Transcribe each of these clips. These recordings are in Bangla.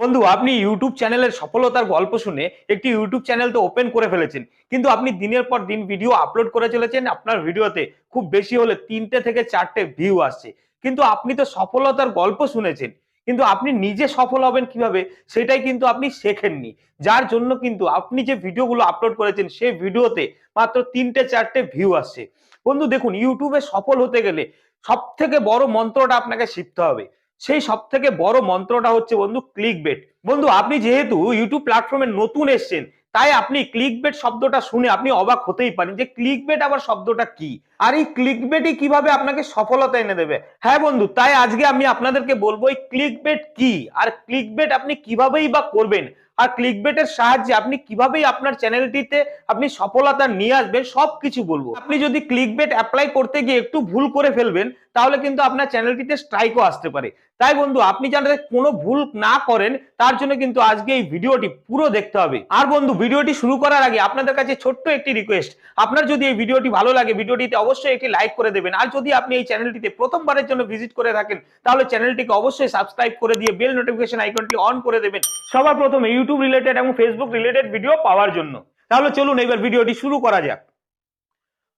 বন্ধু, আপনি ইউটিউব চ্যানেলের সফলতার গল্প শুনে একটি ইউটিউব চ্যানেল তো ওপেন করে ফেলেছেন, কিন্তু আপনি দিনের পর দিন ভিডিও আপলোড করে চলেছেন, আপনার ভিডিওতে খুব বেশি হলে তিনটে থেকে চারটে ভিউ আসছে। কিন্তু আপনি তো সফলতার গল্প শুনেছেন, কিন্তু আপনি নিজে সফল হবেন কীভাবে, সেটাই কিন্তু আপনি শেখেননি। যার জন্য কিন্তু আপনি যে ভিডিওগুলো আপলোড করেছেন, সেই ভিডিওতে মাত্র তিনটে চারটে ভিউ আসছে। বন্ধু, দেখুন ইউটিউবে সফল হতে গেলে সব থেকে বড় মন্ত্রটা আপনাকে শিখতে হবে। সেই সব থেকে বড় মন্ত্রটা হচ্ছে বন্ধু ক্লিক বেট বন্ধু, আপনি যেহেতু ইউটিউব প্ল্যাটফর্মে নতুন এসছেন, তাই আপনি ক্লিক বেট শব্দটা শুনে আপনি অবাক হতেই পারেন যে ক্লিক বেট আবার শব্দটা কি? আর এই ক্লিক বেটই কীভাবে আপনাকে সফলতা এনে দেবে? হ্যাঁ বন্ধু, তাই আজকে আমি আপনাদেরকে বলব, এই ক্লিক বেট কি? আর ক্লিক বেট আপনি কিভাবেই বা করবেন? আর ক্লিক বেটের সাহায্যে আপনি কিভাবেই আপনার চ্যানেলটিতে আপনি সফলতা নিয়ে আসবেন, সবকিছু বলব। আপনি যদি ক্লিক বেট অ্যাপ্লাই করতে গিয়ে একটু ভুল করে ফেলবেন তাহলে কিন্তু আপনার চ্যানেলটিতে স্ট্রাইকও আসতে পারে। তাই বন্ধু, আপনি যাতে কোনো ভুল না করেন, তার জন্য কিন্তু আজকে এই ভিডিওটি পুরো দেখতে হবে। আর বন্ধু, ভিডিওটি শুরু করার আগে আপনাদের কাছে ছোট্ট একটি রিকোয়েস্ট আপনার যদি এই ভিডিওটি ভালো লাগে, ভিডিওটিতে অবশ্যই একটি লাইক করে দেবেন। আর যদি আপনি এই চ্যানেলটিতে প্রথমবারের জন্য ভিজিট করে থাকেন, তাহলে চ্যানেলটিকে অবশ্যই সাবস্ক্রাইব করে দিয়ে বেল নোটিফিকেশন আইকনটি অন করে দেবেন, সবার প্রথমে ইউটিউব রিলেটেড এবং ফেসবুক রিলেটেড ভিডিও পাওয়ার জন্য। তাহলে চলুন, এবার ভিডিওটি শুরু করা যাক।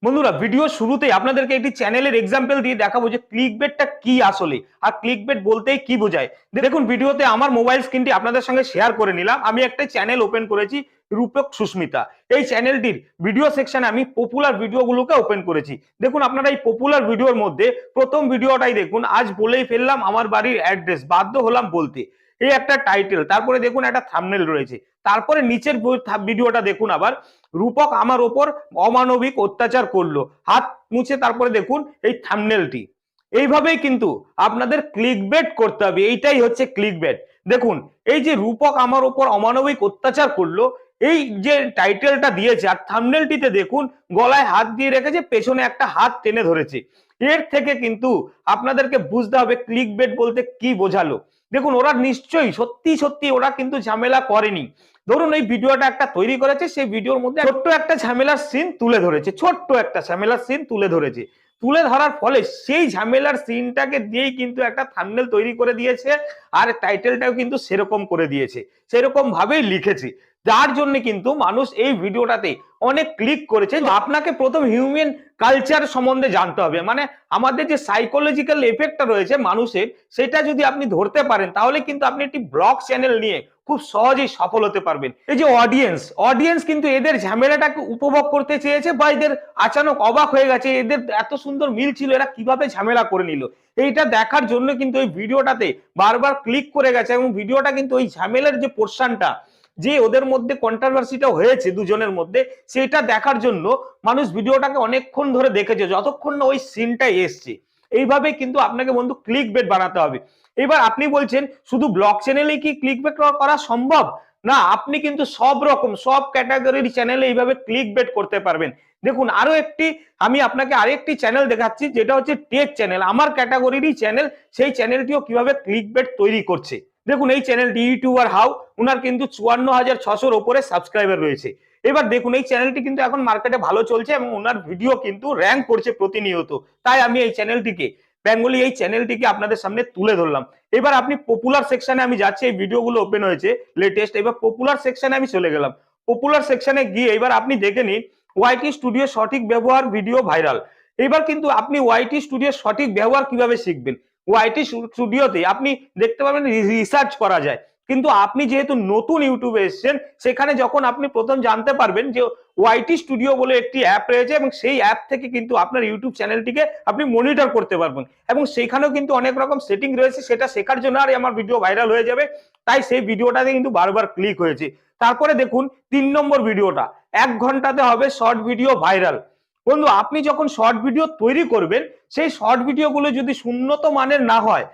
বন্ধুরা ভিডিও শুরুতে আপনাদেরকে একটি চ্যানেলের এক্সাম্পল দিয়ে দেখাবো যে ক্লিক বেটটা কি আসলে আর ক্লিক বেট বলতেই কি বোঝায়। দেখুন ভিডিওতে আমার মোবাইল স্ক্রিনটি আপনাদের সঙ্গে শেয়ার করে নিলাম। আমি একটা চ্যানেল ওপেন করেছি রূপক সুস্মিতা। এই চ্যানেলটির ভিডিও সেকশনে আমি পপুলার ভিডিওগুলোকে ওপেন করেছি। দেখুন, আপনারা এই পপুলার ভিডিওর মধ্যে প্রথম ভিডিওটাই দেখুন, আজ বলেই ফেললাম আমার বাড়ির অ্যাড্রেস বাধ্য হলাম বলতে। এই একটা টাইটেল তারপরে দেখুন একটা থামনেল রয়েছে। তারপরে নিচের ভিডিওটা দেখুন আবার। রূপক আমার ওপর অমানবিক অত্যাচার করল। হাত মুছে তারপরে দেখুন এই থামনেলটি এইভাবেই কিন্তু আপনাদের ক্লিক বেট করতে হবে। এইটাই হচ্ছে ক্লিক বেট দেখুন, এই যে রূপক আমার ওপর অমানবিক অত্যাচার করল, এই যে টাইটেলটা দিয়েছে, আর থামনেলটিতে দেখুন, গলায় হাত দিয়ে রেখেছে, পেছনে একটা হাত টেনে ধরেছে। এর থেকে কিন্তু আপনাদেরকে বুঝতে হবে ক্লিক বেট বলতে কি বোঝালো। দেখুন, ওরা নিশ্চয়ই সত্যি সত্যি ওরা কিন্তু ঝামেলা করেনি। ধরুন, এই ভিডিওটা একটা তৈরি করেছে, সেই ভিডিওর মধ্যে ছোট্ট একটা ঝামেলার সিন তুলে ধরেছে, ছোট্ট একটা ঝামেলার সিন তুলে ধরেছে। তুলে ধরার ফলে সেই ঝামেলার সিনটাকে দিয়েই কিন্তু একটা থাম্বনেল তৈরি করে দিয়েছে আর টাইটেলটাও কিন্তু সেরকম করে দিয়েছে। সেরকম ভাবেই লিখেছে। যার জন্য কিন্তু মানুষ এই ভিডিওটাতে অনেক ক্লিক করেছে। আপনাকে প্রথম হিউম্যান কালচার সম্বন্ধে জানতে হবে। মানে আমাদের যে সাইকোলজিক্যাল এফেক্টটা রয়েছে মানুষের, সেটা যদি আপনি ধরতে পারেন, তাহলে কিন্তু আপনি একটি ব্লগ চ্যানেল নিয়ে খুব সহজেই সফল হতে পারবেন। এই যে অডিয়েন্স অডিয়েন্স কিন্তু এদের ঝামেলাটাকে উপভোগ করতে চেয়েছে বা এদের আচানক অবাক হয়ে গেছে, এদের এত সুন্দর মিল ছিল, এরা কীভাবে ঝামেলা করে নিল? এইটা দেখার জন্য কিন্তু ওই ভিডিওটাতে বারবার ক্লিক করে গেছে এবং ভিডিওটা কিন্তু ওই ঝামেলার যে পোর্শনটা যে ওদের মধ্যে কন্ট্রোভার্সিটা হয়েছে দুজনের মধ্যে, সেটা দেখার জন্য মানুষ ভিডিওটাকে অনেকক্ষণ ধরে দেখেছে, যতক্ষণ না ওই সিনটা এসছে। এইভাবে কিন্তু আপনাকে বন্ধু ক্লিক বেট বানাতে হবে। এবার আপনি বলছেন, শুধু ব্লক চ্যানেলে কি ক্লিক বেট করা সম্ভব? না, আপনি কিন্তু সব রকম, সব ক্যাটাগরির চ্যানেলে এইভাবে ক্লিক বেট করতে পারবেন। দেখুন, আরও একটি, আমি আপনাকে আরেকটি চ্যানেল দেখাচ্ছি, যেটা হচ্ছে টেক চ্যানেল আমার ক্যাটাগরিরই চ্যানেল সেই চ্যানেলটিও কীভাবে ক্লিক বেট তৈরি করছে? দেখুন, এই চ্যানেলটি ইউটিউবার হাউ ওনার কিন্তু চুয়ান্ন হাজার ছশোর ওপরে সাবস্ক্রাইবার রয়েছে। এবার দেখুন, এই চ্যানেলটি কিন্তু এখন মার্কেটে ভালো চলছে এবং ওনার ভিডিও কিন্তু র্যাঙ্ক করছে প্রতিনিয়ত। তাই আমি এই চ্যানেলটিকে বেঙ্গলি এই চ্যানেলটিকে আপনাদের সামনে তুলে ধরলাম। এবার আপনি পপুলার সেকশনে আমি যাচ্ছি, এই ভিডিওগুলো ওপেন হয়েছে লেটেস্ট এবার পপুলার সেকশনে আমি চলে গেলাম। পপুলার সেকশনে গিয়ে এবার আপনি দেখে নিন ওয়াইটি স্টুডিও সঠিক ব্যবহার ভিডিও ভাইরাল এবার কিন্তু আপনি ওয়াইটি স্টুডিও সঠিক ব্যবহার কীভাবে শিখবেন? ওয়াইটি স্টুডিওতে আপনি দেখতে পাবেন রিসার্চ করা যায়। কিন্তু আপনি যেহেতু নতুন ইউটিউবে এসেছেন, সেখানে যখন আপনি প্রথম জানতে পারবেন যে ওয়াইটি স্টুডিও বলে একটি অ্যাপ রয়েছে এবং সেই অ্যাপ থেকে কিন্তু আপনার ইউটিউব চ্যানেলটিকে আপনি মনিটর করতে পারবেন। এবং সেখানেও কিন্তু অনেক রকম সেটিং রয়েছে, সেটা শেখার জন্য আর আমার ভিডিও ভাইরাল হয়ে যাবে, তাই সেই ভিডিওটাতে কিন্তু বারবার ক্লিক হয়েছে। তারপরে দেখুন, তিন নম্বর ভিডিওটা এক ঘন্টাতে হবে শর্ট ভিডিও ভাইরাল বন্ধু, আপনি যখন শর্ট ভিডিও তৈরি করবেন, সেই শর্ট ভিডিওগুলো যদি উন্নত মানের না হয়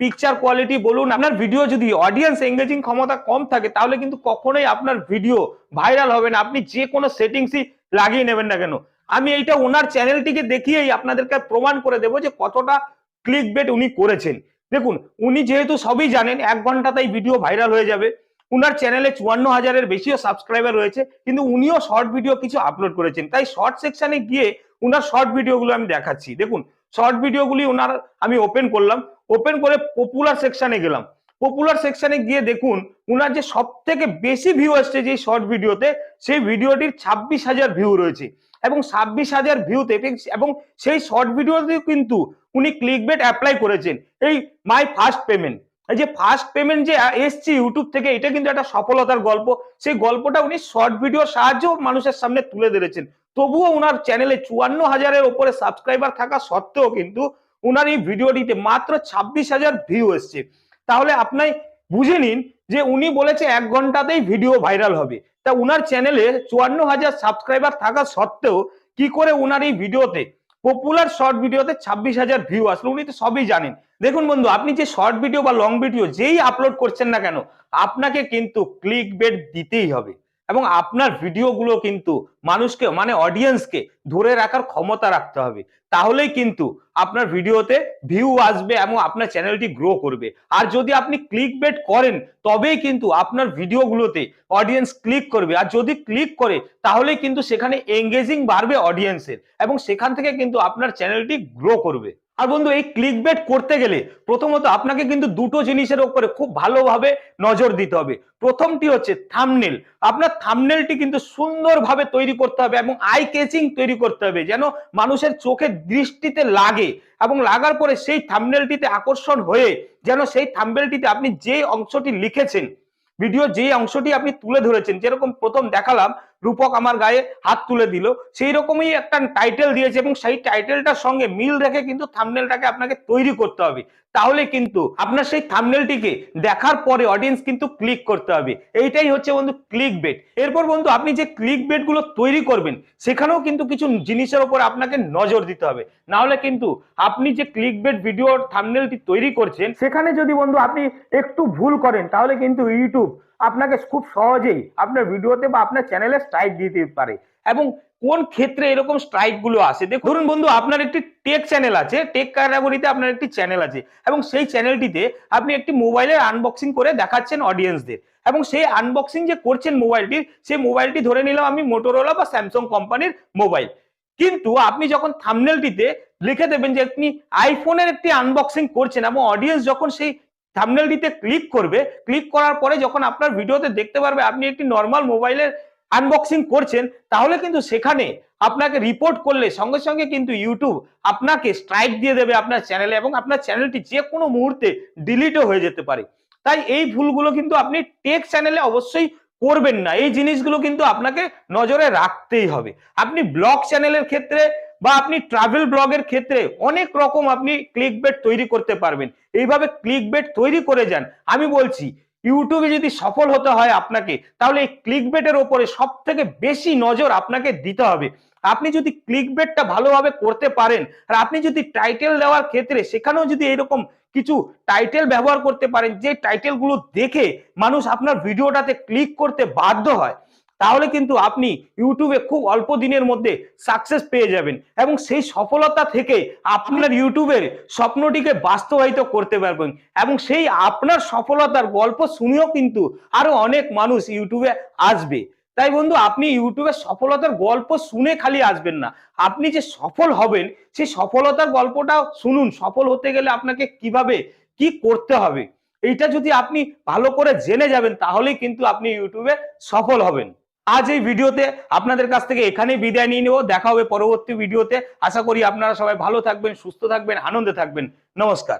পিকচার কোয়ালিটি বলুন, আপনার ভিডিও যদি অডিয়েন্স এঙ্গেজিং ক্ষমতা কম থাকে, তাহলে কিন্তু কখনোই আপনার ভিডিও ভাইরাল হবে না। আপনি যে কোনো সেটিংসই লাগিয়ে নেবেন না কেন? আমি এইটা ওনার চ্যানেলটিকে দেখিয়েই আপনাদেরকে প্রমাণ করে দেবো যে কতটা ক্লিক বেট উনি করেছেন। দেখুন, উনি যেহেতু সবই জানেন, এক ঘন্টাতেই ভিডিও ভাইরাল হয়ে যাবে। উনার চ্যানেলে চুয়ান্ন হাজারের বেশিও সাবস্ক্রাইবার রয়েছে, কিন্তু উনিও শর্ট ভিডিও কিছু আপলোড করেছেন। তাই শর্ট সেকশনে গিয়ে উনার শর্ট ভিডিওগুলো আমি দেখাচ্ছি। দেখুন শর্ট ভিডিওগুলি ওনার আমি ওপেন করলাম। ওপেন করে পপুলার সেকশনে গেলাম। পপুলার সেকশনে গিয়ে দেখুন, উনার যে সব থেকে বেশি ভিউ আসছে যে শর্ট ভিডিওতে সেই ভিডিওটির ছাব্বিশ হাজার ভিউ রয়েছে। এবং ছাব্বিশ হাজার ভিউতে এবং সেই শর্ট ভিডিওতেও কিন্তু উনি ক্লিক বেট অ্যাপ্লাই করেছেন। এই মাই ফার্স্ট পেমেন্ট এই যে ফার্স্ট পেমেন্ট যে এসছে ইউটিউব থেকে, এটা কিন্তু একটা সফলতার গল্প। সেই গল্পটা উনি শর্ট ভিডিওর সাহায্যেও মানুষের সামনে তুলে ধরেছেন। তবুও উনার চ্যানেলে চুয়ান্ন হাজারের ওপরে সাবস্ক্রাইবার থাকা সত্ত্বেও কিন্তু উনার এই ভিডিওটিতে মাত্র ছাব্বিশ হাজার ভিউ এসছে। তাহলে আপনি বুঝে নিন যে উনি বলেছে এক ঘন্টাতেই ভিডিও ভাইরাল হবে। তা উনার চ্যানেলে চুয়ান্ন হাজার সাবস্ক্রাইবার থাকা সত্ত্বেও কি করে উনার এই ভিডিওতে পপুলার শর্ট ভিডিওতে ছাব্বিশ হাজার ভিউ আসলো, উনি তো সবই জানেন। দেখুন বন্ধু, আপনি যে শর্ট ভিডিও বা লং ভিডিও যেই আপলোড করছেন না কেন, আপনাকে কিন্তু ক্লিক বেট দিতেই হবে। এবং আপনার ভিডিওগুলো কিন্তু মানুষকে মানে অডিয়েন্সকে ধরে রাখার ক্ষমতা রাখতে হবে। তাহলেই কিন্তু আপনার ভিডিওতে ভিউ আসবে এবং আপনার চ্যানেলটি গ্রো করবে। আর যদি আপনি ক্লিক বেট করেন, তবেই কিন্তু আপনার ভিডিওগুলোতে অডিয়েন্স ক্লিক করবে। আর যদি ক্লিক করে তাহলে কিন্তু সেখানে এঙ্গেজিং বাড়বে অডিয়েন্সের এবং সেখান থেকে কিন্তু আপনার চ্যানেলটি গ্রো করবে। আর বন্ধু, এই ক্লিক বেট করতে গেলে প্রথমত আপনাকে কিন্তু দুটো জিনিসের উপরে খুব ভালোভাবে নজর দিতে হবে। প্রথমটি হচ্ছে থামনেল আপনার থামনেলটি কিন্তু সুন্দরভাবে তৈরি করতে হবে এবং আই কেচিং তৈরি করতে হবে যেন মানুষের চোখের দৃষ্টিতে লাগে এবং লাগার পরে সেই থামনেলটিতে আকর্ষণ হয়ে যেন সেই থামনেলটিতে আপনি যে অংশটি লিখেছেন ভিডিও যে অংশটি আপনি তুলে ধরেছেন, যেরকম প্রথম দেখালাম রূপক আমার গায়ে হাত তুলে দিল। সেই রকমই একটা টাইটেল দিয়েছে এবং সেই টাইটেলটার সঙ্গে মিল রেখে কিন্তু থামনেলটাকে আপনাকে তৈরি করতে হবে। তাহলে কিন্তু আপনার সেই থামনেলটিকে দেখার পরে অডিয়েন্স কিন্তু ক্লিক করতে হবে। এইটাই হচ্ছে বন্ধু ক্লিক বেট এরপর বন্ধু আপনি যে ক্লিক বেটগুলো তৈরি করবেন, সেখানেও কিন্তু কিছু জিনিসের উপর আপনাকে নজর দিতে হবে। না হলে কিন্তু আপনি যে ক্লিক বেট ভিডিও থামনেলটি তৈরি করছেন, সেখানে যদি বন্ধু আপনি একটু ভুল করেন, তাহলে কিন্তু ইউটিউব আপনাকে খুব সহজেই আপনার ভিডিওতে বা আপনার চ্যানেলে স্ট্রাইক দিতে পারে। এবং কোন ক্ষেত্রে এরকম স্ট্রাইকগুলো আসে? দেখুন, ধরুন বন্ধু, আপনার একটি টেক চ্যানেল আছে টেক ক্যাটাগরিতে আপনার একটি চ্যানেল আছে। এবং সেই চ্যানেলটিতে আপনি একটি মোবাইলের আনবক্সিং করে দেখাচ্ছেন অডিয়েন্সদের এবং সেই আনবক্সিং যে করছেন মোবাইলটির সেই মোবাইলটি ধরে নিলাম আমি মোটোরোলা বা স্যামসাং কোম্পানির মোবাইল কিন্তু আপনি যখন থামনেলটিতে লিখে দেবেন যে আপনি আইফোনের একটি আনবক্সিং করছেন এবং অডিয়েন্স যখন সেই থামনেলটিতে ক্লিক করবে ক্লিক করার পরে যখন আপনার ভিডিওতে দেখতে পারবে আপনি একটি নর্মাল মোবাইলের আনবক্সিং করছেন, তাহলে কিন্তু সেখানে আপনাকে রিপোর্ট করলে সঙ্গে সঙ্গে কিন্তু ইউটিউব আপনাকে স্ট্রাইক দিয়ে দেবে আপনার চ্যানেলে এবং আপনার চ্যানেলটি যে কোনো মুহূর্তে ডিলিটও হয়ে যেতে পারে। তাই এই ভুলগুলো কিন্তু আপনি টেক চ্যানেলে অবশ্যই করবেন না। এই জিনিসগুলো কিন্তু আপনাকে নজরে রাখতেই হবে। আপনি ব্লগ চ্যানেলের ক্ষেত্রে বা আপনি ট্রাভেল ব্লগের ক্ষেত্রে অনেক রকম আপনি ক্লিক বেট তৈরি করতে পারবেন। এইভাবে ক্লিক বেট তৈরি করে যান। আমি বলছি ইউটিউবে যদি সফল হতে হয় আপনাকে, তাহলে এই ক্লিক বেটের ওপরে সব থেকে বেশি নজর আপনাকে দিতে হবে। আপনি যদি ক্লিক বেটটা ভালোভাবে করতে পারেন, আর আপনি যদি টাইটেল দেওয়ার ক্ষেত্রে সেখানেও যদি এরকম কিছু টাইটেল ব্যবহার করতে পারেন, যে টাইটেলগুলো দেখে মানুষ আপনার ভিডিওটাতে ক্লিক করতে বাধ্য হয় তাহলে কিন্তু আপনি ইউটিউবে খুব অল্প দিনের মধ্যে সাকসেস পেয়ে যাবেন এবং সেই সফলতা থেকে আপনার ইউটিউবের স্বপ্নটিকে বাস্তবায়িত করতে পারবেন এবং সেই আপনার সফলতার গল্প শুনেও কিন্তু আরও অনেক মানুষ ইউটিউবে আসবে। তাই বন্ধু, আপনি ইউটিউবে সফলতার গল্প শুনে খালি আসবেন না। আপনি যে সফল হবেন, সেই সফলতার গল্পটাও শুনুন। সফল হতে গেলে আপনাকে কীভাবে কি করতে হবে? এইটা যদি আপনি ভালো করে জেনে যাবেন, তাহলেই কিন্তু আপনি ইউটিউবে সফল হবেন। আজ এই ভিডিওতে আপনাদের কাছ থেকে এখানেই বিদায় নিয়ে নেব। দেখা হবে পরবর্তী ভিডিওতে। আশা করি আপনারা সবাই ভালো থাকবেন, সুস্থ থাকবেন, আনন্দে থাকবেন। নমস্কার।